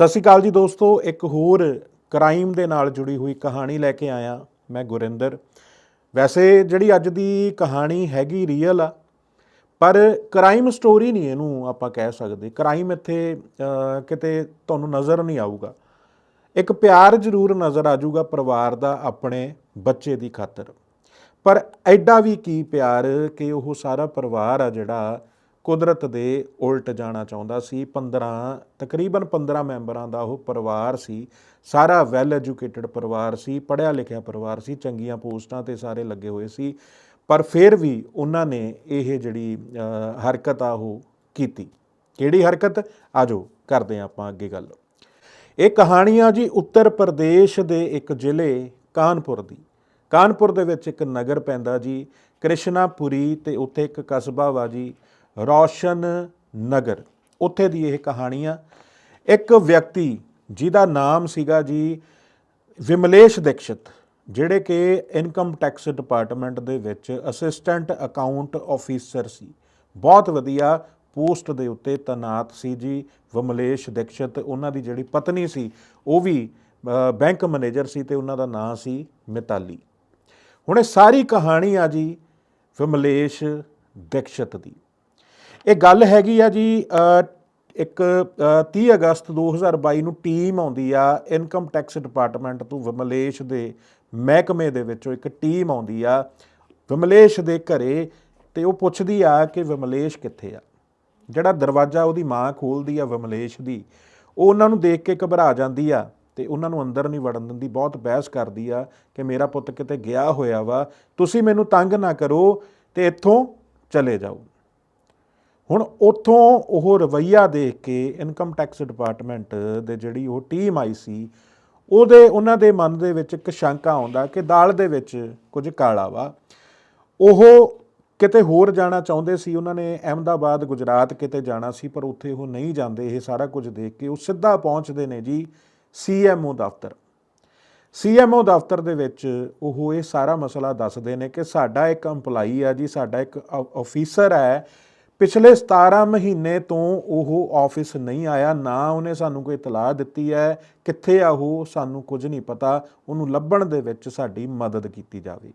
ਸਤਿ ਸ਼੍ਰੀ ਅਕਾਲ ਜੀ ਦੋਸਤੋ, ਇੱਕ ਹੋਰ ਕ੍ਰਾਈਮ ਦੇ ਨਾਲ ਜੁੜੀ ਹੋਈ ਕਹਾਣੀ ਲੈ ਕੇ ਆਇਆ ਮੈਂ ਗੁਰਿੰਦਰ। ਵੈਸੇ ਜਿਹੜੀ ਅੱਜ ਦੀ ਕਹਾਣੀ ਹੈਗੀ ਰੀਅਲ ਆ, ਪਰ ਕ੍ਰਾਈਮ ਸਟੋਰੀ ਨਹੀਂ ਇਹਨੂੰ ਆਪਾਂ ਕਹਿ ਸਕਦੇ। ਕ੍ਰਾਈਮ ਇੱਥੇ ਕਿਤੇ ਤੁਹਾਨੂੰ ਨਜ਼ਰ ਨਹੀਂ ਆਊਗਾ। ਇੱਕ ਪਿਆਰ ਜ਼ਰੂਰ ਨਜ਼ਰ ਆ ਜਾਊਗਾ ਪਰਿਵਾਰ ਦਾ ਆਪਣੇ ਬੱਚੇ ਦੀ ਖਾਤਰ। ਪਰ ਐਡਾ ਵੀ ਕੀ ਪਿਆਰ ਕਿ ਉਹ ਸਾਰਾ ਪਰਿਵਾਰ ਆ ਜਿਹੜਾ ਕੁਦਰਤ ਦੇ ਉਲਟ ਜਾਣਾ ਚਾਹੁੰਦਾ ਸੀ। 15 ਤਕਰੀਬਨ 15 ਮੈਂਬਰਾਂ ਦਾ ਉਹ ਪਰਿਵਾਰ ਸੀ। ਸਾਰਾ ਵੈਲ ਐਜੂਕੇਟਿਡ ਪਰਿਵਾਰ ਸੀ, ਪੜ੍ਹਿਆ ਲਿਖਿਆ ਪਰਿਵਾਰ ਸੀ, ਚੰਗੀਆਂ ਪੋਸਟਾਂ ਤੇ ਸਾਰੇ ਲੱਗੇ ਹੋਏ ਸੀ। ਪਰ ਫਿਰ ਵੀ ਉਹਨਾਂ ਨੇ ਇਹ ਜਿਹੜੀ ਹਰਕਤ ਆ ਉਹ ਕੀਤੀ। ਕਿਹੜੀ ਹਰਕਤ? ਆਜੋ ਕਰਦੇ ਹਾਂ ਆਪਾਂ ਅੱਗੇ ਗੱਲ। ਇਹ ਕਹਾਣੀ ਆ ਜੀ ਉੱਤਰ ਪ੍ਰਦੇਸ਼ ਦੇ ਇੱਕ ਜ਼ਿਲ੍ਹੇ ਕਾਨਪੁਰ ਦੀ। ਕਾਨਪੁਰ ਦੇ ਵਿੱਚ ਇੱਕ ਨਗਰ ਪੈਂਦਾ ਜੀ, ਕ੍ਰਿਸ਼ਨਾਪੁਰੀ ਤੇ ਉੱਥੇ ਇੱਕ ਕਸਬਾ ਵਾ ਜੀ। ਰੌਸ਼ਨ ਨਗਰ। ਉੱਥੇ ਦੀ ਇਹ ਕਹਾਣੀ ਆ ਇੱਕ ਵਿਅਕਤੀ ਜਿਹਦਾ ਨਾਮ ਸੀਗਾ ਜੀ ਵਿਮਲੇਸ਼ ਦੀਕਸ਼ਿਤ, ਜਿਹੜੇ ਕਿ ਇਨਕਮ ਟੈਕਸ ਡਿਪਾਰਟਮੈਂਟ ਦੇ ਵਿੱਚ ਅਸਿਸਟੈਂਟ ਅਕਾਊਂਟ ਆਫੀਸਰ ਸੀ। ਬਹੁਤ ਵਧੀਆ ਪੋਸਟ ਦੇ ਉੱਤੇ ਤੈਨਾਤ ਸੀ ਜੀ ਵਿਮਲੇਸ਼ ਦੀਕਸ਼ਿਤ। ਉਹਨਾਂ ਦੀ ਜਿਹੜੀ ਪਤਨੀ ਸੀ, ਉਹ ਵੀ ਬੈਂਕ ਮੈਨੇਜਰ ਸੀ ਤੇ ਉਹਨਾਂ ਦਾ ਨਾਂ ਸੀ ਮਿਤਾਲੀ। ਹੁਣ ਇਹ ਸਾਰੀ ਕਹਾਣੀ ਆ ਜੀ ਵਿਮਲੇਸ਼ ਦੀਕਸ਼ਿਤ ਦੀ। ਇਹ ਗੱਲ ਹੈਗੀ ਆ ਜੀ ਅ, ਇੱਕ ਅ, 30 ਅਗਸਤ 2022 ਨੂੰ ਟੀਮ ਆਉਂਦੀ ਆ ਇਨਕਮ ਟੈਕਸ ਡਿਪਾਰਟਮੈਂਟ ਤੋਂ ਵਿਮਲੇਸ਼ ਦੇ ਮਹਿਕਮੇ ਦੇ ਵਿੱਚੋਂ ਇੱਕ ਟੀਮ ਆਉਂਦੀ ਆ। ਵਿਮਲੇਸ਼ ਦੇ ਘਰੇ ਤੇ ਉਹ ਪੁੱਛਦੀ ਆ ਕਿ ਵਿਮਲੇਸ਼ ਕਿੱਥੇ ਆ? ਜਿਹੜਾ ਦਰਵਾਜ਼ਾ ਉਹਦੀ ਮਾਂ ਖੋਲਦੀ ਆ ਵਿਮਲੇਸ਼ ਦੀ ਉਹ ਉਹਨਾਂ ਨੂੰ ਦੇਖ ਕੇ ਘਬਰਾ ਜਾਂਦੀ ਆ ਤੇ ਉਹਨਾਂ ਨੂੰ ਅੰਦਰ ਨਹੀਂ ਵੜਨ ਦਿੰਦੀ ਬਹੁਤ ਬਹਿਸ ਕਰਦੀ ਆ ਕਿ ਮੇਰਾ ਪੁੱਤ ਕਿਤੇ ਗਿਆ ਹੋਇਆ ਵਾ ਤੁਸੀਂ ਮੈਨੂੰ ਤੰਗ ਨਾ ਕਰੋ ਤੇ ਇੱਥੋਂ ਚਲੇ ਜਾਓ। ਹੁਣ ਉੱਥੋਂ ਉਹ ਰਵਈਆ ਦੇਖ ਕੇ ਇਨਕਮ ਟੈਕਸ ਡਿਪਾਰਟਮੈਂਟ ਦੇ ਜਿਹੜੀ ਉਹ ਟੀਮ ਆਈ ਸੀ, ਉਹਦੇ, ਉਹਨਾਂ ਦੇ ਮਨ ਦੇ ਵਿੱਚ ਇੱਕ ਸ਼ੰਕਾ ਆਉਂਦਾ ਕਿ ਦਾਲ ਦੇ ਵਿੱਚ ਕੁਝ ਕਾਲਾ ਵਾ। ਉਹ ਕਿਤੇ ਹੋਰ ਜਾਣਾ ਚਾਹੁੰਦੇ ਸੀ, ਉਹਨਾਂ ਨੇ ਅਹਿਮਦਾਬਾਦ, ਗੁਜਰਾਤ ਕਿਤੇ ਜਾਣਾ ਸੀ, ਪਰ ਉੱਥੇ ਉਹ ਨਹੀਂ ਜਾਂਦੇ। ਇਹ ਸਾਰਾ ਕੁਝ ਦੇਖ ਕੇ ਉਹ ਸਿੱਧਾ ਪਹੁੰਚਦੇ ਨੇ ਜੀ ਸੀਐਮਓ ਦਫ਼ਤਰ। ਸੀਐਮਓ ਦਫ਼ਤਰ ਦੇ ਵਿੱਚ ਉਹ ਇਹ ਸਾਰਾ ਮਸਲਾ ਦੱਸਦੇ ਨੇ ਕਿ ਸਾਡਾ ਇੱਕ EMPLOYEE ਆ ਜੀ, ਸਾਡਾ ਇੱਕ ਆਫੀਸਰ ਹੈ ਪਿਛਲੇ 17 ਮਹੀਨੇ ਤੋਂ ਉਹ ਆਫਿਸ ਨਹੀਂ ਆਇਆ, ਨਾ ਉਹਨੇ ਸਾਨੂੰ ਕੋਈ ਇਤਲਾਹ ਦਿੱਤੀ ਹੈ, ਕਿੱਥੇ ਆ ਉਹ ਸਾਨੂੰ ਕੁਝ ਨਹੀਂ ਪਤਾ, ਉਹਨੂੰ ਲੱਭਣ ਦੇ ਵਿੱਚ ਸਾਡੀ ਮਦਦ ਕੀਤੀ ਜਾਵੇ।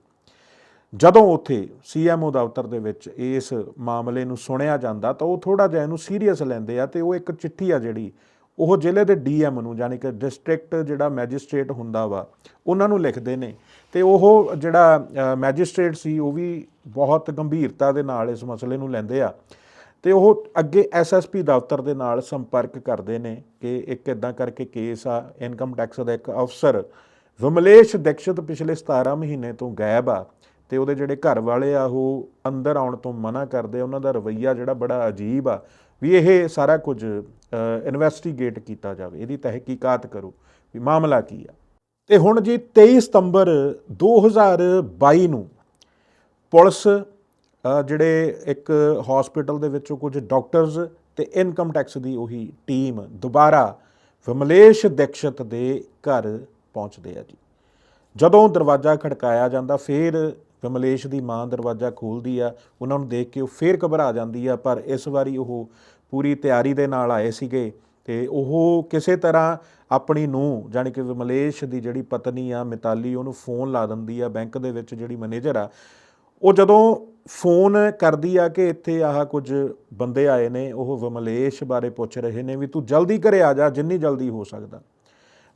ਜਦੋਂ ਉੱਥੇ ਸੀਐਮਓ ਦਫ਼ਤਰ ਦੇ ਵਿੱਚ ਇਸ ਮਾਮਲੇ ਨੂੰ ਸੁਣਿਆ ਜਾਂਦਾ ਤਾਂ ਉਹ ਥੋੜਾ ਜਿਹਾ ਇਹਨੂੰ ਸੀਰੀਅਸ ਲੈਂਦੇ ਆ ਤੇ ਉਹ ਇੱਕ ਚਿੱਠੀ ਆ ਜਿਹੜੀ ਉਹ ਜ਼ਿਲ੍ਹੇ ਦੇ ਡੀਐਮ ਨੂੰ ਯਾਨੀ ਕਿ ਡਿਸਟ੍ਰਿਕਟ ਜਿਹੜਾ ਮੈਜਿਸਟ੍ਰੇਟ ਹੁੰਦਾ ਵਾ, ਉਹਨਾਂ ਨੂੰ ਲਿਖਦੇ ਨੇ। ਤੇ ਉਹ ਜਿਹੜਾ ਮੈਜਿਸਟ੍ਰੇਟ ਸੀ, ਉਹ ਵੀ ਬਹੁਤ ਗੰਭੀਰਤਾ ਦੇ ਨਾਲ ਇਸ ਮਸਲੇ ਨੂੰ ਲੈਂਦੇ ਆ। ਤੇ ਉਹ ਅੱਗੇ ਐਸਐਸਪੀ ਦਫ਼ਤਰ ਦੇ ਨਾਲ ਸੰਪਰਕ ਕਰਦੇ ਨੇ ਕਿ ਇੱਕ ਇਦਾਂ ਕਰਕੇ ਕੇਸ ਆ ਇਨਕਮ ਟੈਕਸ ਦਾ ਇੱਕ ਅਫਸਰ ਵਿਮਲੇਸ਼ ਦੀਕਸ਼ਿਤ ਪਿਛਲੇ 17 ਮਹੀਨੇ ਤੋਂ ਗਾਇਬ ਆ ਤੇ ਉਹਦੇ ਜਿਹੜੇ ਘਰ ਵਾਲੇ ਆ, ਉਹ ਅੰਦਰ ਆਉਣ ਤੋਂ ਮਨਾ ਕਰਦੇ ਉਹਨਾਂ ਦਾ ਰਵੱਈਆ ਜਿਹੜਾ ਬੜਾ ਅਜੀਬ ਆ। ਵੀ ਇਹ ਸਾਰਾ ਕੁਝ ਇਨਵੈਸਟੀਗੇਟ ਕੀਤਾ ਜਾਵੇ, ਇਹਦੀ ਤਹਿਕੀਕਾਤ ਕਰੋ ਵੀ ਮਾਮਲਾ ਕੀ ਆ। ਤੇ ਹੁਣ ਜੀ 23 ਸਤੰਬਰ 2022 ਨੂੰ ਪੁਲਿਸ ਜਿਹੜੇ ਇੱਕ ਹਸਪੀਟਲ ਦੇ ਵਿੱਚੋਂ ਕੁਝ ਡਾਕਟਰਸ ਤੇ ਇਨਕਮ ਟੈਕਸ ਦੀ ਉਹੀ ਟੀਮ ਦੁਬਾਰਾ ਵਿਮਲੇਸ਼ ਦੀਕਸ਼ਤ ਦੇ ਘਰ ਪਹੁੰਚਦੇ ਆ ਜੀ। ਜਦੋਂ ਦਰਵਾਜ਼ਾ ਖੜਕਾਇਆ ਜਾਂਦਾ, ਫਿਰ ਵਿਮਲੇਸ਼ ਦੀ ਮਾਂ ਦਰਵਾਜ਼ਾ ਖੋਲਦੀ ਆ, ਉਹਨਾਂ ਨੂੰ ਦੇਖ ਕੇ ਉਹ ਫੇਰ ਘਬਰਾ ਜਾਂਦੀ ਆ, ਪਰ ਇਸ ਵਾਰੀ ਉਹ ਪੂਰੀ ਤਿਆਰੀ ਦੇ ਨਾਲ ਆਏ ਸੀਗੇ ਤੇ ਉਹ ਕਿਸੇ ਤਰ੍ਹਾਂ ਆਪਣੀ ਨੂੰ ਜਾਣੀ ਕਿ ਵਿਮਲੇਸ਼ ਦੀ ਜਿਹੜੀ ਪਤਨੀ ਆ, ਮਿਤਾਲੀ, ਉਹਨੂੰ ਫੋਨ ਲਾ ਦਿੰਦੀ ਆ ਬੈਂਕ ਦੇ ਵਿੱਚ ਜਿਹੜੀ ਮੈਨੇਜਰ ਆ। ਉਹ ਜਦੋਂ ਫੋਨ ਕਰਦੀ ਆ ਕਿ ਇੱਥੇ ਆਹ ਕੁਝ ਬੰਦੇ ਆਏ ਨੇ, ਉਹ ਵਿਮਲੇਸ਼ ਬਾਰੇ ਪੁੱਛ ਰਹੇ ਨੇ ਵੀ ਤੂੰ ਜਲਦੀ ਘਰੇ ਆ ਜਾ, ਜਿੰਨੀ ਜਲਦੀ ਹੋ ਸਕਦਾ।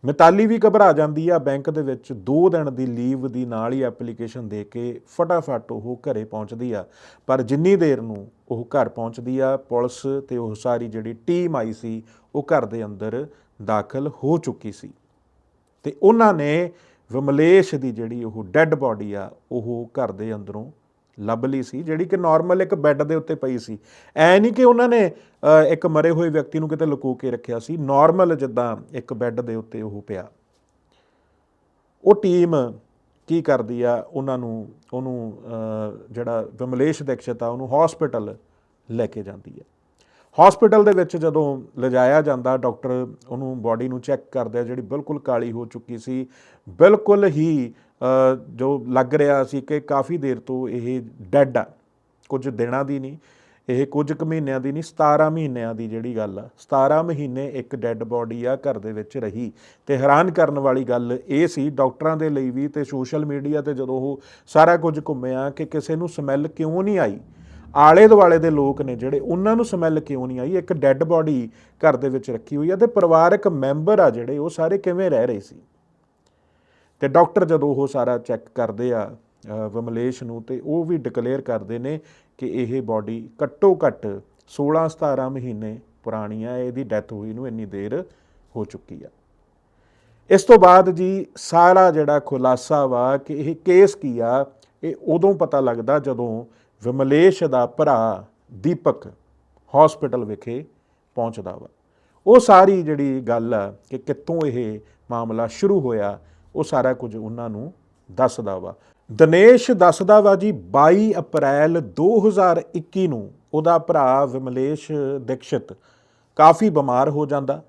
ਮਿਤਾਲੀ ਵੀ ਘਬਰਾ ਜਾਂਦੀ ਆ। ਬੈਂਕ ਦੇ ਵਿੱਚ 2 ਦਿਨ ਦੀ ਲੀਵ ਦੀ ਨਾਲ ਹੀ ਐਪਲੀਕੇਸ਼ਨ ਦੇ ਕੇ ਫਟਾਫਟ ਉਹ ਘਰੇ ਪਹੁੰਚਦੀ ਆ। ਪਰ ਜਿੰਨੀ ਦੇਰ ਨੂੰ ਉਹ ਘਰ ਪਹੁੰਚਦੀ ਆ, ਪੁਲਿਸ ਤੇ ਉਹ ਸਾਰੀ ਜਿਹੜੀ ਟੀਮ ਆਈ ਸੀ, ਉਹ ਘਰ ਦੇ ਅੰਦਰ ਦਾਖਲ ਹੋ ਚੁੱਕੀ ਸੀ। ਤੇ ਉਹਨਾਂ ਨੇ ਵਿਮਲੇਸ਼ ਦੀ ਜਿਹੜੀ ਉਹ ਡੈੱਡ ਬਾਡੀ ਆ, ਉਹ ਘਰ ਦੇ ਅੰਦਰੋਂ ਲੱਭ ਲਈ ਸੀ, ਜਿਹੜੀ ਕਿ ਨਾਰਮਲ ਇੱਕ ਬੈੱਡ ਦੇ ਉੱਤੇ ਪਈ ਸੀ। ਐ ਨਹੀਂ ਕਿ ਉਹਨਾਂ ਨੇ ਇੱਕ ਮਰੇ ਹੋਏ ਵਿਅਕਤੀ ਨੂੰ ਕਿਤੇ ਲੁਕੋ ਕੇ ਰੱਖਿਆ ਸੀ ਨਾਰਮਲ ਜਿੱਦਾਂ ਇੱਕ ਬੈੱਡ ਦੇ ਉੱਤੇ ਉਹ ਪਿਆ। ਉਹ ਟੀਮ ਕੀ ਕਰਦੀ ਆ, ਉਹਨਾਂ ਨੂੰ, ਉਹਨੂੰ ਜਿਹੜਾ ਵਿਮਲੇਸ਼ ਦੀਕਸ਼ਿਤ ਆ, ਉਹਨੂੰ ਹਸਪੀਟਲ ਲੈ ਕੇ ਜਾਂਦੀ ਆ। ਹਸਪੀਟਲ ਦੇ ਵਿੱਚ ਜਦੋਂ ਲਿਜਾਇਆ ਜਾਂਦਾ, ਡਾਕਟਰ ਉਹਨੂੰ ਬਾਡੀ ਨੂੰ ਚੈੱਕ ਕਰਦੇ ਆ, ਜਿਹੜੀ ਬਿਲਕੁਲ ਕਾਲੀ ਹੋ ਚੁੱਕੀ ਸੀ। ਬਿਲਕੁਲ ਹੀ ਜੋ ਲੱਗ ਰਿਹਾ ਸੀ ਕਿ ਕਾਫੀ ਦੇਰ ਤੋਂ ਇਹ ਡੈੱਡ ਆ। ਕੁਝ ਦਿਨਾਂ ਦੀ ਨਹੀਂ, ਇਹ ਕੁਝ ਕੁ ਮਹੀਨਿਆਂ ਦੀ ਨਹੀਂ 17 ਮਹੀਨਿਆਂ ਦੀ ਜਿਹੜੀ ਗੱਲ ਆ। 17 ਮਹੀਨੇ ਇੱਕ ਡੈੱਡ ਬੋਡੀ ਆ, ਘਰ ਦੇ ਵਿੱਚ ਰਹੀ। ਤੇ ਹੈਰਾਨ ਕਰਨ ਵਾਲੀ ਗੱਲ ਇਹ ਸੀ, ਡਾਕਟਰਾਂ ਦੇ ਲਈ ਵੀ ਤੇ ਸੋਸ਼ਲ ਮੀਡੀਆ ਤੇ ਜਦੋਂ ਉਹ ਸਾਰਾ ਕੁਝ ਘੁੰਮਿਆ ਕਿ ਕਿਸੇ ਨੂੰ ਸਮੈਲ ਕਿਉਂ ਨਹੀਂ ਆਈ? ਆਲੇ ਦੁਆਲੇ ਦੇ ਲੋਕ ਨੇ ਜਿਹੜੇ ਉਹਨਾਂ ਨੂੰ ਸਮੈਲ ਕਿਉਂ ਨਹੀਂ ਆਈ? ਇੱਕ ਡੈੱਡ ਬੋਡੀ ਘਰ ਦੇ ਵਿੱਚ ਰੱਖੀ ਹੋਈ ਆ ਤੇ ਪਰਿਵਾਰਕ ਮੈਂਬਰ ਆ ਜਿਹੜੇ, ਉਹ ਸਾਰੇ ਕਿਵੇਂ ਰਹਿ ਰਹੇ ਸੀ? ਤੇ ਡਾਕਟਰ ਜਦੋਂ ਉਹ ਸਾਰਾ ਚੈੱਕ ਕਰਦੇ ਆ ਵਿਮਲੇਸ਼ ਨੂੰ ਤੇ ਉਹ ਵੀ ਡਿਕਲੇਅਰ ਕਰਦੇ ਨੇ ਕਿ ਇਹ ਬਾਡੀ ਘੱਟੋ ਘੱਟ 16 17 ਮਹੀਨੇ ਪੁਰਾਣੀ ਆ, ਇਹਦੀ ਡੈਥ ਹੋਈ ਨੂੰ ਇੰਨੀ ਦੇਰ ਹੋ ਚੁੱਕੀ ਆ। ਇਸ ਤੋਂ ਬਾਅਦ ਜੀ ਸਾਰਾ ਜਿਹੜਾ ਖੁਲਾਸਾ ਵਾ ਕਿ ਇਹ ਕੇਸ ਕੀ ਆ, ਇਹ ਉਦੋਂ ਪਤਾ ਲੱਗਦਾ ਜਦੋਂ ਵਿਮਲੇਸ਼ ਦਾ ਭਰਾ ਦੀਪਕ ਹਸਪੀਟਲ ਵਿਖੇ ਪਹੁੰਚਦਾ ਵਾ। ਉਹ ਸਾਰੀ ਜਿਹੜੀ ਗੱਲ ਆ ਕਿ ਕਿੱਥੋਂ ਇਹ ਮਾਮਲਾ ਸ਼ੁਰੂ ਹੋਇਆ, ਉਹ ਸਾਰਾ ਕੁਝ ਉਹਨਾਂ ਨੂੰ ਦੱਸਦਾ ਵਾ। ਦਿਨੇਸ਼ ਦੱਸਦਾ ਵਾ ਜੀ 22 ਅਪ੍ਰੈਲ 2021 ਨੂੰ ਉਹਦਾ ਭਰਾ ਵਿਮਲੇਸ਼ ਦੀਕਸ਼ਿਤ ਕਾਫੀ ਬਿਮਾਰ ਹੋ ਜਾਂਦਾ,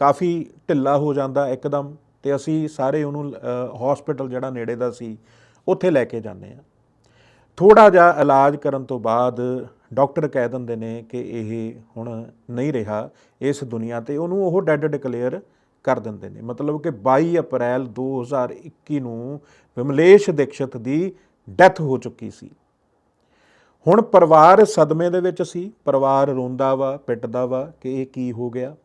ਕਾਫੀ ਢਿੱਲਾ ਹੋ ਜਾਂਦਾ ਇੱਕਦਮ ਤੇ ਅਸੀਂ ਸਾਰੇ ਉਹਨੂੰ ਹਸਪੀਟਲ ਜਿਹੜਾ ਨੇੜੇ ਦਾ ਸੀ, ਉੱਥੇ ਲੈ ਕੇ ਜਾਂਦੇ ਆ ਥੋੜਾ ਜਿਹਾ ਇਲਾਜ ਕਰਨ ਤੋਂ ਬਾਅਦ ਡਾਕਟਰ ਕਹਿ ਦਿੰਦੇ ਨੇ ਕਿ ਇਹ ਹੁਣ ਨਹੀਂ ਰਿਹਾ ਇਸ ਦੁਨੀਆ ਤੇ, ਉਹਨੂੰ ਉਹ ਡੈੱਡ ਡਿਕਲੇਅਰ ਕਰ ਦਿੰਦੇ ਨੇ। ਮਤਲਬ ਕਿ 22 ਅਪ੍ਰੈਲ 2021 ਨੂੰ ਵਿਮਲੇਸ਼ ਦੀਕਸ਼ਿਤ ਦੀ ਡੈਥ ਹੋ ਚੁੱਕੀ ਸੀ। ਹੁਣ ਪਰਿਵਾਰ ਸਦਮੇ ਦੇ ਵਿੱਚ ਸੀ, ਪਰਿਵਾਰ ਰੋਂਦਾ ਵਾ, ਪਿੱਟਦਾ ਵਾ ਕਿ ਇਹ ਕੀ ਹੋ ਗਿਆ।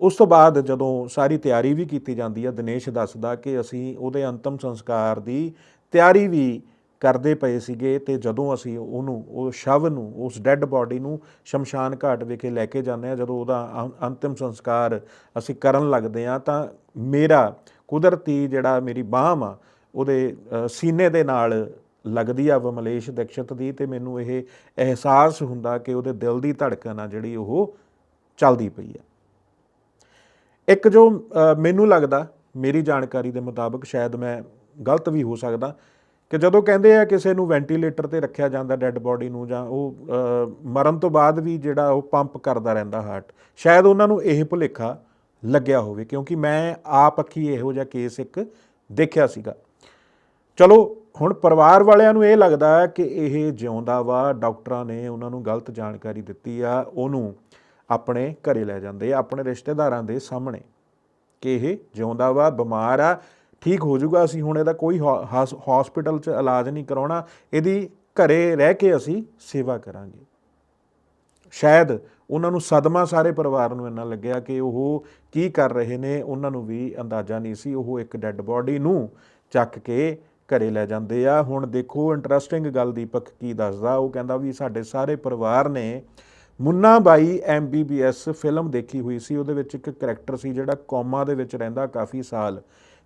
ਉਸ ਤੋਂ ਬਾਅਦ ਜਦੋਂ ਸਾਰੀ ਤਿਆਰੀ ਵੀ ਕੀਤੀ ਜਾਂਦੀ ਆ, ਦਿਨੇਸ਼ ਦੱਸਦਾ ਕਿ ਅਸੀਂ ਉਹਦੇ ਅੰਤਮ ਸੰਸਕਾਰ ਦੀ ਤਿਆਰੀ ਵੀ ਕਰਦੇ ਪਏ ਸੀਗੇ ਤੇ ਜਦੋਂ ਅਸੀਂ ਉਹਨੂੰ, ਉਹ ਸ਼ਵ ਨੂੰ, ਉਸ ਡੈੱਡ ਬਾਡੀ ਨੂੰ ਸ਼ਮਸ਼ਾਨ ਘਾਟ ਵਿਖੇ ਲੈ ਕੇ ਜਾਂਦੇ ਆ ਜਦੋਂ ਉਹਦਾ ਅੰਤਿਮ ਸੰਸਕਾਰ ਅਸੀਂ ਕਰਨ ਲੱਗਦੇ ਆ ਤਾਂ ਮੇਰਾ ਕੁਦਰਤੀ ਜਿਹੜਾ ਮੇਰੀ ਬਾਹ ਆ, ਉਹਦੇ ਸੀਨੇ ਦੇ ਨਾਲ ਲੱਗਦੀ ਆ ਵਮਲੇਸ਼ ਦਕਸ਼ਤ ਦੀ ਤੇ ਮੈਨੂੰ ਇਹ ਅਹਿਸਾਸ ਹੁੰਦਾ ਕਿ ਉਹਦੇ ਦਿਲ ਦੀ ਧੜਕਣ ਆ ਜਿਹੜੀ ਉਹ ਚੱਲਦੀ ਪਈ ਆ। ਇੱਕ ਜੋ ਮੈਨੂੰ ਲੱਗਦਾ, ਮੇਰੀ ਜਾਣਕਾਰੀ ਦੇ ਮੁਤਾਬਕ ਸ਼ਾਇਦ ਮੈਂ ਗਲਤ ਵੀ ਹੋ ਸਕਦਾ ਕਿ ਜਦੋਂ ਕਹਿੰਦੇ ਆ ਕਿਸੇ ਨੂੰ ਵੈਂਟੀਲੇਟਰ ਤੇ ਰੱਖਿਆ ਜਾਂਦਾ ਡੈੱਡ ਬੋਡੀ ਨੂੰ ਜਾਂ ਉਹ ਮਰਨ ਤੋਂ ਬਾਅਦ ਵੀ ਜਿਹੜਾ ਉਹ ਪੰਪ ਕਰਦਾ ਰਹਿੰਦਾ ਹਾਰਟ ਸ਼ਾਇਦ ਉਹਨਾਂ ਨੂੰ ਇਹ ਭੁਲੇਖਾ ਲੱਗਿਆ ਹੋਵੇ, ਕਿਉਂਕਿ ਮੈਂ ਆਪ ਅੱਖੀ ਇਹੋ ਜਿਹਾ ਕੇਸ ਇੱਕ ਦੇਖਿਆ ਸੀਗਾ। ਚਲੋ, ਹੁਣ ਪਰਿਵਾਰ ਵਾਲਿਆਂ ਨੂੰ ਇਹ ਲੱਗਦਾ ਹੈ ਕਿ ਇਹ ਜਿਉਂਦਾ ਵਾ, ਡਾਕਟਰਾਂ ਨੇ ਉਹਨਾਂ ਨੂੰ ਗਲਤ ਜਾਣਕਾਰੀ ਦਿੱਤੀ ਆ, ਉਹਨੂੰ ਆਪਣੇ ਘਰੇ ਲੈ ਜਾਂਦੇ ਆ, ਆਪਣੇ ਰਿਸ਼ਤੇਦਾਰਾਂ ਦੇ ਸਾਹਮਣੇ ਕਿ ਇਹ ਜਿਉਂਦਾ ਵਾ, ਬਿਮਾਰ ਆ ਠੀਕ ਹੋ ਜਾਊਗਾ, ਅਸੀਂ ਹੁਣ ਇਹਦਾ ਕੋਈ ਹਸਪੀਟਲ 'ਚ ਇਲਾਜ ਨਹੀਂ ਕਰਾਉਣਾ, ਇਹਦੀ ਘਰੇ ਰਹਿ ਕੇ ਅਸੀਂ ਸੇਵਾ ਕਰਾਂਗੇ। ਸ਼ਾਇਦ ਉਹਨਾਂ ਨੂੰ ਸਦਮਾ ਸਾਰੇ ਪਰਿਵਾਰ ਨੂੰ ਇੰਨਾ ਲੱਗਿਆ ਕਿ ਉਹ ਕੀ ਕਰ ਰਹੇ ਨੇ, ਉਹਨਾਂ ਨੂੰ ਵੀ ਅੰਦਾਜ਼ਾ ਨਹੀਂ ਸੀ, ਉਹ ਇੱਕ ਡੈੱਡ ਬੋਡੀ ਨੂੰ ਚੱਕ ਕੇ ਘਰੇ ਲੈ ਜਾਂਦੇ ਆ। ਹੁਣ ਦੇਖੋ ਇੰਟਰਸਟਿੰਗ ਗੱਲ ਦੀਪਕ ਕੀ ਦੱਸਦਾ, ਉਹ ਕਹਿੰਦਾ ਵੀ ਸਾਡੇ ਸਾਰੇ ਪਰਿਵਾਰ ਨੇ ਮੁੰਨਾ ਬਾਈ ਐਮਬੀਬੀਐਸ ਫਿਲਮ ਦੇਖੀ ਹੋਈ ਸੀ, ਉਹਦੇ ਵਿੱਚ ਇੱਕ ਕੈਰੈਕਟਰ ਸੀ ਜਿਹੜਾ ਕੋਮਾ ਦੇ ਵਿੱਚ ਰਹਿੰਦਾ ਕਾਫੀ ਸਾਲ।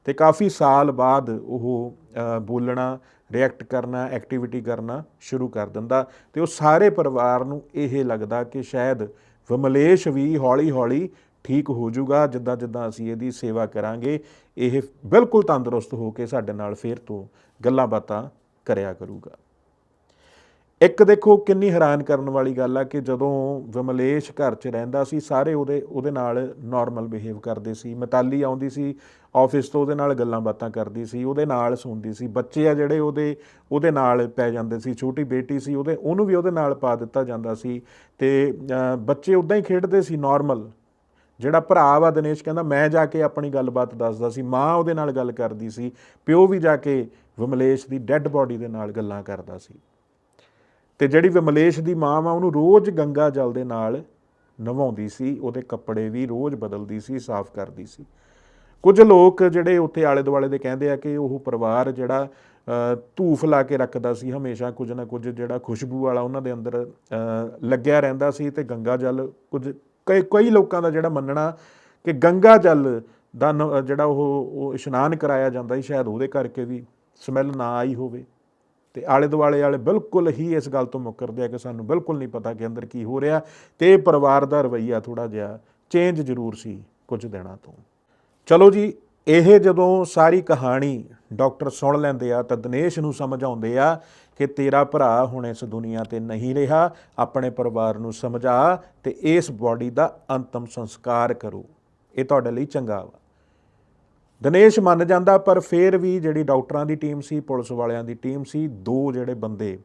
ਤੇ ਕਾਫੀ ਸਾਲ ਬਾਅਦ ਉਹ ਬੋਲਣਾ ਰਿਐਕਟ ਕਰਨਾ ਐਕਟੀਵਿਟੀ ਕਰਨਾ ਸ਼ੁਰੂ ਕਰ ਦਿੰਦਾ ਤੇ ਉਹ ਸਾਰੇ ਪਰਿਵਾਰ ਨੂੰ ਇਹ ਲੱਗਦਾ ਕਿ ਸ਼ਾਇਦ ਵਿਮਲੇਸ਼ ਵੀ ਹੌਲੀ-ਹੌਲੀ ਠੀਕ ਹੋ ਜਾਊਗਾ ਜਿੱਦਾਂ ਜਿੱਦਾਂ ਅਸੀਂ ਇਹਦੀ ਸੇਵਾ ਕਰਾਂਗੇ, ਇਹ ਬਿਲਕੁਲ ਤੰਦਰੁਸਤ ਹੋ ਕੇ ਸਾਡੇ ਨਾਲ ਫੇਰ ਤੋਂ ਗੱਲਾਂ ਬਾਤਾਂ ਕਰਿਆ ਕਰੂਗਾ। ਇੱਕ ਦੇਖੋ, ਕਿੰਨੀ ਹੈਰਾਨ ਕਰਨ ਵਾਲੀ ਗੱਲ ਆ ਕਿ ਜਦੋਂ ਵਿਮਲੇਸ਼ ਘਰ 'ਚ ਰਹਿੰਦਾ ਸੀ, ਸਾਰੇ ਉਹਦੇ ਉਹਦੇ ਨਾਲ ਨਾਰਮਲ ਬਿਹੇਵ ਕਰਦੇ ਸੀ, ਮਿਤਾਲੀ ਆਉਂਦੀ ਸੀ ਆਫਿਸ ਤੋਂ ਉਹਦੇ ਨਾਲ ਗੱਲਾਂ ਬਾਤਾਂ ਕਰਦੀ ਸੀ, ਉਹਦੇ ਨਾਲ ਸੁਣਦੀ ਸੀ। ਬੱਚੇ ਆ ਜਿਹੜੇ ਉਹਦੇ ਉਹਦੇ ਨਾਲ ਪੈ ਜਾਂਦੇ ਸੀ। ਛੋਟੀ ਬੇਟੀ ਸੀ, ਉਹਦੇ, ਉਹਨੂੰ ਵੀ ਉਹਦੇ ਨਾਲ ਪਾ ਦਿੱਤਾ ਜਾਂਦਾ ਸੀ। ਤੇ ਬੱਚੇ ਉਦਾਂ ਹੀ ਖੇਡਦੇ ਸੀ ਨਾਰਮਲ ਜਿਹੜਾ ਭਰਾ ਵਾ ਦਿਨੇਸ਼ ਕਹਿੰਦਾ, ਮੈਂ ਜਾ ਕੇ ਆਪਣੀ ਗੱਲਬਾਤ ਦੱਸਦਾ ਸੀ। ਮਾਂ ਉਹਦੇ ਨਾਲ ਗੱਲ ਕਰਦੀ ਸੀ। ਪਿਓ ਵੀ ਜਾ ਕੇ ਵਿਮਲੇਸ਼ ਦੀ ਡੈੱਡ ਬਾਡੀ ਦੇ ਨਾਲ ਗੱਲਾਂ ਕਰਦਾ ਸੀ। ਤੇ ਜਿਹੜੀ ਵਿਮਲੇਸ਼ ਦੀ ਮਾਂ ਵਾ, ਉਹਨੂੰ ਰੋਜ਼ ਗੰਗਾ ਜਲ ਦੇ ਨਾਲ ਨਵਾਉਂਦੀ ਸੀ। ਉਹਦੇ ਕੱਪੜੇ ਵੀ ਰੋਜ਼ ਬਦਲਦੀ ਸੀ, ਸਾਫ਼ ਕਰਦੀ ਸੀ। ਕੁਝ ਲੋਕ ਜਿਹੜੇ ਉੱਥੇ ਆਲੇ ਦੁਆਲੇ ਦੇ ਕਹਿੰਦੇ ਆ ਕਿ ਉਹ ਪਰਿਵਾਰ ਜਿਹੜਾ ਧੂਫ ਲਾ ਕੇ ਰੱਖਦਾ ਸੀ, ਹਮੇਸ਼ਾ ਕੁਝ ਨਾ ਕੁਝ ਜਿਹੜਾ ਖੁਸ਼ਬੂ ਵਾਲਾ ਉਹਨਾਂ ਦੇ ਅੰਦਰ ਲੱਗਿਆ ਰਹਿੰਦਾ ਸੀ ਤੇ ਗੰਗਾ ਜਲ ਕੁਝ ਕਈ ਕਈ ਲੋਕਾਂ ਦਾ ਜਿਹੜਾ ਮੰਨਣਾ ਕਿ ਗੰਗਾ ਜਲ ਦਾ ਨ- ਜਿਹੜਾ ਉਹ ਉਹ ਇਸ਼ਨਾਨ ਕਰਾਇਆ ਜਾਂਦਾ ਸੀ, ਸ਼ਾਇਦ ਉਹਦੇ ਕਰਕੇ ਵੀ ਸਮੈਲ ਨਾ ਆਈ ਹੋਵੇ। ਤੇ ਆਲੇ ਦੁਆਲੇ ਵਾਲੇ ਬਿਲਕੁਲ ਹੀ ਇਸ ਗੱਲ ਤੋਂ ਮੁੱਕਰਦੇ ਆ ਕਿ ਸਾਨੂੰ ਬਿਲਕੁਲ ਨਹੀਂ ਪਤਾ ਕਿ ਅੰਦਰ ਕੀ ਹੋ ਰਿਹਾ ਤੇ ਪਰਿਵਾਰ ਦਾ ਰਵਈਆ ਥੋੜਾ ਜਿਹਾ ਚੇਂਜ ਜ਼ਰੂਰ ਸੀ ਕੁਝ ਦਿਨਾਂ ਤੋਂ। ਚਲੋ ਜੀ, ਇਹ ਜਦੋਂ ਸਾਰੀ ਕਹਾਣੀ ਡਾਕਟਰ ਸੁਣ ਲੈਂਦੇ ਆ ਤਾਂ ਦਿਨੇਸ਼ ਨੂੰ ਸਮਝ ਆਉਂਦੇ ਆ ਕਿ ਤੇਰਾ ਭਰਾ ਹੁਣ ਇਸ ਦੁਨੀਆ ਤੇ ਨਹੀਂ ਰਿਹਾ, ਆਪਣੇ ਪਰਿਵਾਰ ਨੂੰ ਸਮਝਾ ਤੇ ਇਸ ਬਾਡੀ ਦਾ ਅੰਤਮ ਸੰਸਕਾਰ ਕਰੋ। ਇਹ ਤੁਹਾਡੇ ਲਈ ਚੰਗਾ ਵਾ। ਦਿਨੇਸ਼ ਮੰਨ ਜਾਂਦਾ, ਪਰ ਫਿਰ ਵੀ ਜਿਹੜੀ ਡਾਕਟਰਾਂ ਦੀ ਟੀਮ ਸੀ, ਪੁਲਿਸ ਵਾਲਿਆਂ ਦੀ ਟੀਮ ਸੀ, ਦੋ ਜਿਹੜੇ ਬੰਦੇ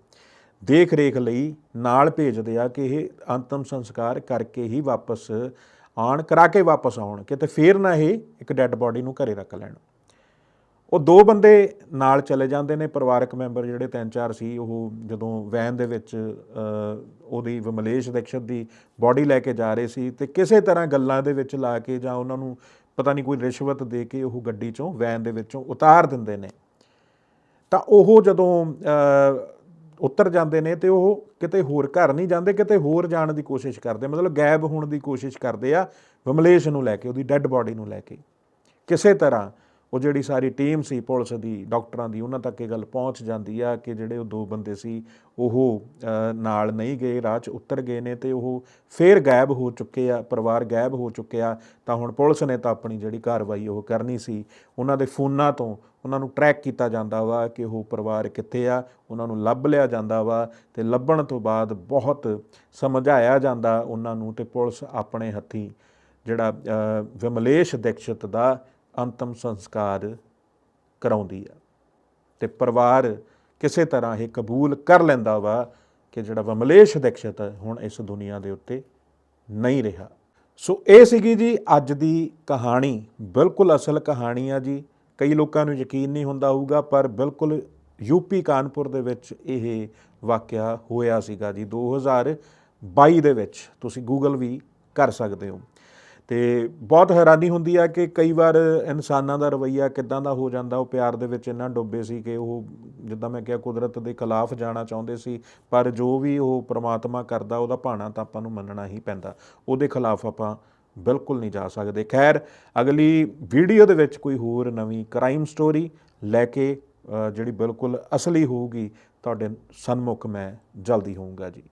ਦੇਖ ਰੇਖ ਲਈ ਨਾਲ ਭੇਜਦੇ ਆ ਕਿ ਇਹ ਅੰਤਮ ਸੰਸਕਾਰ ਕਰਕੇ ਹੀ ਵਾਪਸ ਆਣ ਕਰਾ ਕੇ ਵਾਪਸ ਆਉਣ ਕਿਤੇ ਫੇਰ ਨਾ ਇਹ ਇੱਕ ਡੈੱਡ ਬੋਡੀ ਨੂੰ ਘਰੇ ਰੱਖ ਲੈਣ। ਉਹ ਦੋ ਬੰਦੇ ਨਾਲ ਚਲੇ ਜਾਂਦੇ ਨੇ, ਪਰਿਵਾਰਕ ਮੈਂਬਰ ਜਿਹੜੇ ਤਿੰਨ ਚਾਰ ਸੀ, ਉਹ ਜਦੋਂ ਵੈਨ ਦੇ ਵਿੱਚ ਉਹਦੀ ਵਿਮਲੇਸ਼ ਦਕਸ਼ਤ ਦੀ ਬਾਡੀ ਲੈ ਕੇ ਜਾ ਰਹੇ ਸੀ ਤੇ ਕਿਸੇ ਤਰ੍ਹਾਂ ਗੱਲਾਂ ਦੇ ਵਿੱਚ ਲਾ ਕੇ ਜਾਂ ਉਹਨਾਂ ਨੂੰ ਪਤਾ ਨਹੀਂ ਕੋਈ ਰਿਸ਼ਵਤ ਦੇ ਕੇ ਉਹ ਗੱਡੀ ਚੋਂ ਵੈਨ ਦੇ ਵਿੱਚੋਂ ਉਤਾਰ ਦਿੰਦੇ ਨੇ। ਤਾਂ ਉਹ ਜਦੋਂ ਉਤਰ ਜਾਂਦੇ ਨੇ ਤੇ ਉਹ ਕਿਤੇ ਹੋਰ ਘਰ ਨਹੀਂ ਜਾਂਦੇ, ਕਿਤੇ ਹੋਰ ਜਾਣ ਦੀ ਕੋਸ਼ਿਸ਼ ਕਰਦੇ ਮਤਲਬ ਗਾਇਬ ਹੋਣ ਦੀ ਕੋਸ਼ਿਸ਼ ਕਰਦੇ ਆ, ਵਿਮਲੇਸ਼ ਨੂੰ ਲੈ ਕੇ, ਉਹਦੀ ਡੈੱਡ ਬਾਡੀ ਨੂੰ ਲੈ ਕੇ। ਕਿਸੇ ਤਰ੍ਹਾਂ ਉਹ ਜਿਹੜੀ ਸਾਰੀ ਟੀਮ ਸੀ, ਪੁਲਿਸ ਦੀ, ਡਾਕਟਰਾਂ ਦੀ, ਉਹਨਾਂ ਤੱਕ ਇਹ ਗੱਲ ਪਹੁੰਚ ਜਾਂਦੀ ਆ ਕਿ ਜਿਹੜੇ ਉਹ ਦੋ ਬੰਦੇ ਸੀ, ਉਹ ਨਾਲ ਨਹੀਂ ਗਏ, ਰਾਹ 'ਚ ਉਤਰ ਗਏ ਨੇ ਤੇ ਉਹ ਫੇਰ ਗਾਇਬ ਹੋ ਚੁੱਕੇ ਆ, ਪਰਿਵਾਰ ਗਾਇਬ ਹੋ ਚੁੱਕਿਆ। ਤਾਂ ਹੁਣ ਪੁਲਿਸ ਨੇ ਤਾਂ ਆਪਣੀ ਜਿਹੜੀ ਕਾਰਵਾਈ ਉਹ ਕਰਨੀ ਸੀ, ਉਹਨਾਂ ਦੇ ਫੋਨਾਂ ਤੋਂ ਉਹਨਾਂ ਨੂੰ ਟਰੈਕ ਕੀਤਾ ਜਾਂਦਾ ਵਾ ਕਿ ਉਹ ਪਰਿਵਾਰ ਕਿੱਥੇ ਆ, ਉਹਨਾਂ ਨੂੰ ਲੱਭ ਲਿਆ ਜਾਂਦਾ ਵਾ ਤੇ ਲੱਭਣ ਤੋਂ ਬਾਅਦ ਬਹੁਤ ਸਮਝਾਇਆ ਜਾਂਦਾ ਉਹਨਾਂ ਨੂੰ ਤੇ ਪੁਲਿਸ ਆਪਣੇ ਹੱਥੀ ਜਿਹੜਾ ਵਿਮਲੇਸ਼ ਦੀਕਸ਼ਿਤ ਦਾ ਅੰਤਮ ਸੰਸਕਾਰ ਕਰਾਉਂਦੀ ਆ। ਤੇ ਪਰਿਵਾਰ ਕਿਸੇ ਤਰ੍ਹਾਂ ਇਹ ਕਬੂਲ ਕਰ ਲੈਂਦਾ ਵਾ ਕਿ ਜਿਹੜਾ ਵਿਮਲੇਸ਼ ਦੀਕਸ਼ਿਤ ਹੁਣ ਇਸ ਦੁਨੀਆ ਦੇ ਉੱਤੇ ਨਹੀਂ ਰਿਹਾ। ਸੋ ਇਹ ਸੀਗੀ ਜੀ ਅੱਜ ਦੀ ਕਹਾਣੀ। ਬਿਲਕੁਲ ਅਸਲ ਕਹਾਣੀ ਆ ਜੀ। ਕਈ ਲੋਕਾਂ ਨੂੰ ਯਕੀਨ ਨਹੀਂ ਹੁੰਦਾ ਹੋਊਗਾ, ਪਰ ਬਿਲਕੁਲ ਯੂਪੀ ਕਾਨਪੁਰ ਦੇ ਵਿੱਚ ਇਹ ਵਾਕਿਆ ਹੋਇਆ ਸੀਗਾ ਜੀ। 2022 ਦੇ ਵਿੱਚ ਤੁਸੀਂ ਗੂਗਲ ਵੀ ਕਰ ਸਕਦੇ ਹੋ। ਤੇ ਬਹੁਤ ਹੈਰਾਨੀ ਹੁੰਦੀ ਆ ਕਿ ਕਈ ਵਾਰ ਇਨਸਾਨਾਂ ਦਾ ਰਵਈਆ ਕਿਦਾਂ ਦਾ ਹੋ ਜਾਂਦਾ, ਉਹ ਪਿਆਰ ਦੇ ਵਿੱਚ ਇੰਨਾ ਡੁੱਬੇ ਸੀ ਕਿ ਉਹ ਜਿੱਦਾਂ ਮੈਂ ਕਿਹਾ ਕੁਦਰਤ ਦੇ ਖਿਲਾਫ ਜਾਣਾ ਚਾਹੁੰਦੇ ਸੀ, ਪਰ ਜੋ ਵੀ ਉਹ ਪ੍ਰਮਾਤਮਾ ਕਰਦਾ, ਉਹਦਾ ਭਾਣਾ ਤਾਂ ਆਪਾਂ ਨੂੰ ਮੰਨਣਾ ਹੀ ਪੈਂਦਾ। ਉਹਦੇ ਖਿਲਾਫ ਆਪਾਂ ਬਿਲਕੁਲ ਨਹੀਂ ਜਾ ਸਕਦੇ। ਖੈਰ, ਅਗਲੀ ਵੀਡੀਓ ਦੇ ਵਿੱਚ ਕੋਈ ਹੋਰ ਨਵੀਂ ਕ੍ਰਾਈਮ ਸਟੋਰੀ ਲੈ ਕੇ ਜਿਹੜੀ ਬਿਲਕੁਲ ਅਸਲੀ ਹੋਊਗੀ, ਤੁਹਾਡੇ ਸਨਮੁਖ ਮੈਂ ਜਲਦੀ ਹੋਊਂਗਾ ਜੀ।